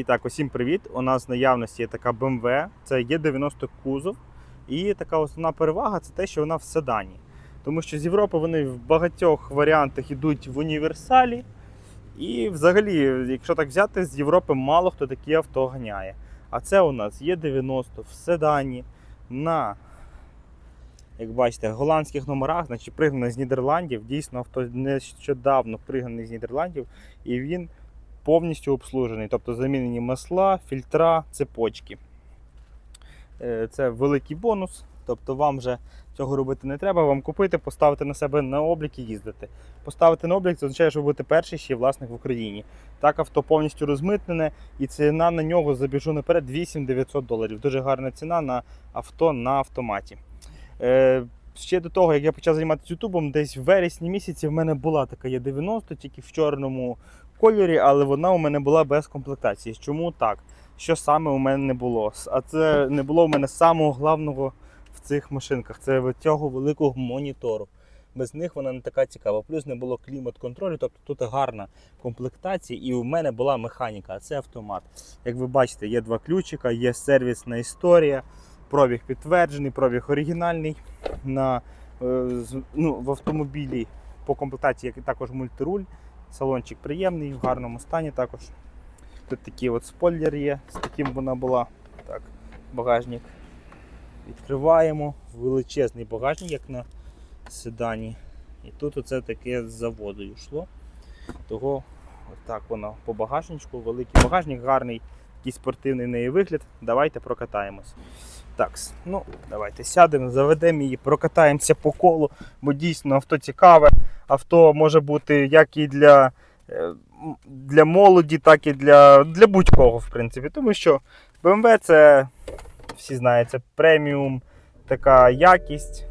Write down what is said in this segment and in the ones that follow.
І так, усім привіт! У нас в наявності є така BMW, це є 90 кузов. І така основна перевага це те, що вона в седані. Тому що з Європи вони в багатьох варіантах йдуть в універсалі. І взагалі, якщо так взяти, з Європи мало хто такі авто ганяє. А це у нас є 90 в седані на, як бачите, голландських номерах, значить пригнане з Нідерландів. Дійсно, авто нещодавно пригнаний з Нідерландів, і він повністю обслужений, тобто замінені масла, фільтра, цепочки. Е, Це великий бонус. Тобто вам вже цього робити не треба, вам купити, поставити на себе на облік і їздити. Поставити на облік це означає, що ви будете перший ще власник в Україні. Так, авто повністю розмитнене, і ціна на нього забіжу наперед 8900 доларів. Дуже гарна ціна на авто на автоматі. Е, ще до того, як я почав займатися Ютубом, десь в вересні місяці в мене була така є 90, тільки в чорному кольорі, але вона у мене була без комплектації. Чому так? Що саме у мене не було? А це не було у мене самого головного в цих машинках. Це цього великого монітору. Без них вона не така цікава. Плюс не було клімат-контролю, тобто тут гарна комплектація, і у мене була механіка, а це автомат. Як ви бачите, є два ключика, є сервісна історія, пробіг підтверджений, пробіг оригінальний. На, е, ну, в автомобілі по комплектації як і також мультируль. Салончик приємний, в гарному стані також. Тут такий от спойлер є, з таким вона була. Так, багажник відкриваємо. Величезний багажник, як на седані. І тут оце таке з заводу йшло. Того так воно по багажничку, великий багажник, гарний, такий спортивний неї вигляд. Давайте прокатаємось. Так, ну давайте сядемо, заведемо її, прокатаємося по колу, бо дійсно авто цікаве. Авто може бути як і для, е, для молоді, так і для, для будь-кого, в принципі. Тому що BMW це, всі знають, це преміум, така якість.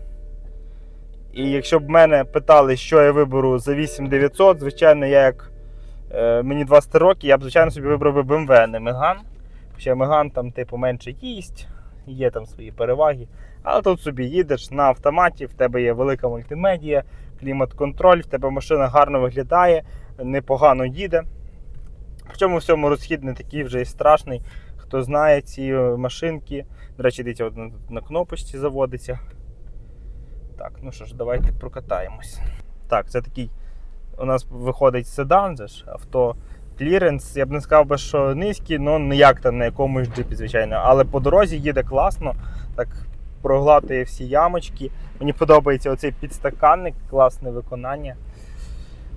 І якщо б мене питали, що я виберу за 8900, звичайно, я як е, мені 20 років, я б, звичайно, собі вибрав би BMW, не Megane. Хоча Megane там, типу, менше їсть, є там свої переваги. Але тут собі їдеш на автоматі, в тебе є велика мультимедія, клімат-контроль, в тебе машина гарно виглядає, непогано їде. В цьому розхід не такий вже і страшний. Хто знає ці е, машинки. До речі, дивіться, на, кнопочці заводиться. Так, ну що ж, давайте прокатаємось. Так, це такий у нас виходить седан, же ж, авто кліренс. Я б не сказав би, що низький, але не як там на якомусь джипі, звичайно. Але по дорозі їде класно, так проглатує всі ямочки. Мені подобається оцей підстаканник, класне виконання.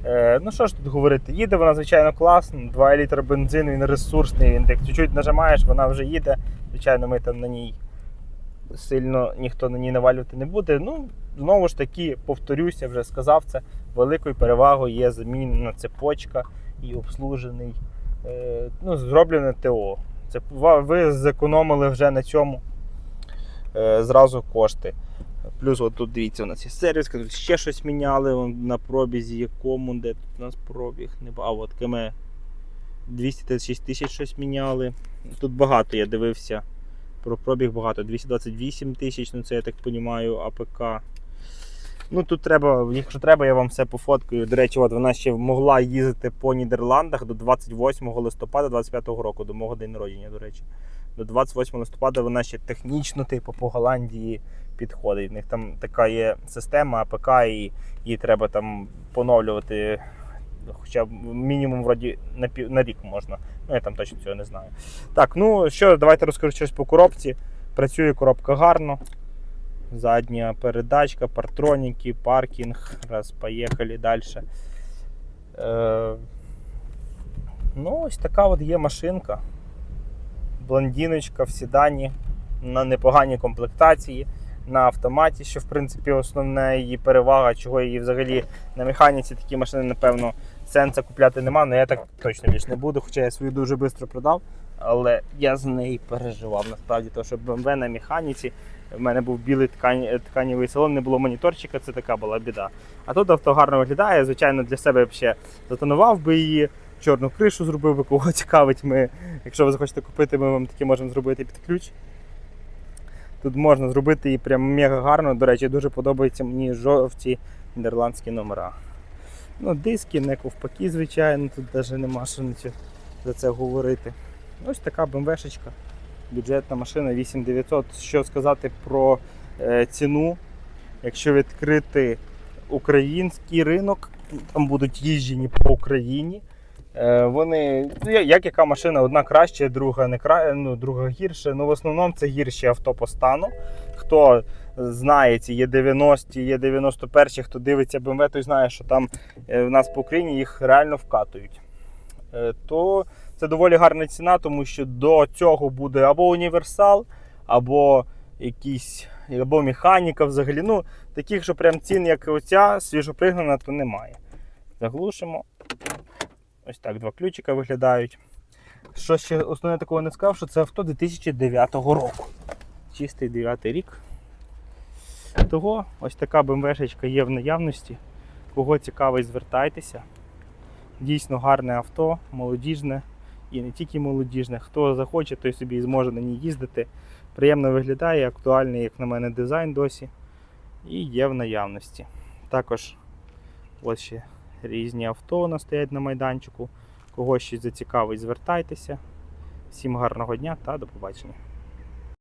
Е, ну що ж тут говорити, їде вона, звичайно, класно. 2 літра бензину, він ресурсний, він як чуть-чуть нажимаєш, вона вже їде. Звичайно, ми там на ній сильно ніхто на ній навалювати не буде. Ну, знову ж таки, повторюся, вже сказав це. Великою перевагою є замінена цепочка і обслужений, е, ну, зроблене ТО. Це ви зекономили вже на цьому зразу кошти. Плюс от тут дивіться, у нас є сервіс, тут ще щось міняли на пробізі, якому, де тут у нас пробіг. Не, а от КМ 236 тисяч щось міняли. Тут багато я дивився. Про пробіг багато. 228 тисяч, ну це я так розумію, АПК. Ну тут треба, якщо треба, я вам все пофоткаю. До речі, от вона ще могла їздити по Нідерландах до 28 листопада 25 року, до мого день народження, до речі. До 28 листопада вона ще технічно, типу, по Голландії підходить. В них там така є система АПК, і її треба там поновлювати. Хоча б мінімум вроді на, пів, на рік можна. Ну я там точно цього не знаю. Так, ну що, давайте розкажу щось по коробці. Працює коробка гарно. Задня передачка, партроніки, паркінг. Раз, поїхали далі. Е, ну, ось така от є машинка. Блондіночка в сідані на непоганій комплектації, на автоматі, що в принципі основна її перевага, чого її взагалі на механіці такі машини, напевно, сенсу купляти нема, але я так точно більше не буду, хоча я свою дуже швидко продав. Але я з неї переживав насправді, тому що BMW на механіці. В мене був білий ткань, тканівий салон, не було моніторчика, це така була біда. А тут авто гарно виглядає. Звичайно, для себе ще затонував би її, чорну кришу зробив би, кого цікавить. Ми, якщо ви захочете купити, ми вам таке можемо зробити під ключ. Тут можна зробити її прям мега гарно. До речі, дуже подобаються мені жовті нідерландські номера. Ну, диски, не ковпаки, звичайно, тут навіть нема що за це говорити. Ось така БМВшечка, бюджетна машина 8900. Що сказати про е, ціну? Якщо відкрити український ринок, там будуть їжджені по Україні. Е, Вони, ну, як яка машина, одна краще, друга не кра... ну, друга гірше. Ну, в основному це гірші авто по стану. Хто знає ці є 90 є 91 хто дивиться BMW, той знає, що там е, в нас по Україні їх реально вкатують. Е, То це доволі гарна ціна, тому що до цього буде або універсал, або якийсь, або механіка взагалі. Ну, таких, що прям цін, як оця, свіжопригнана, то немає. Заглушимо. Ось так два ключика виглядають. Що ще основне такого не сказав, що це авто 2009 року. Чистий 9 рік. Того ось така БМВшечка є в наявності. Кого цікавий, звертайтеся. Дійсно гарне авто, молодіжне і не тільки молодіжне. Хто захоче, той собі зможе на ній їздити. Приємно виглядає, актуальний, як на мене, дизайн досі. І є в наявності. Також ось ще різні авто у нас стоять на майданчику. Кого щось зацікавить, звертайтеся. Всім гарного дня та до побачення.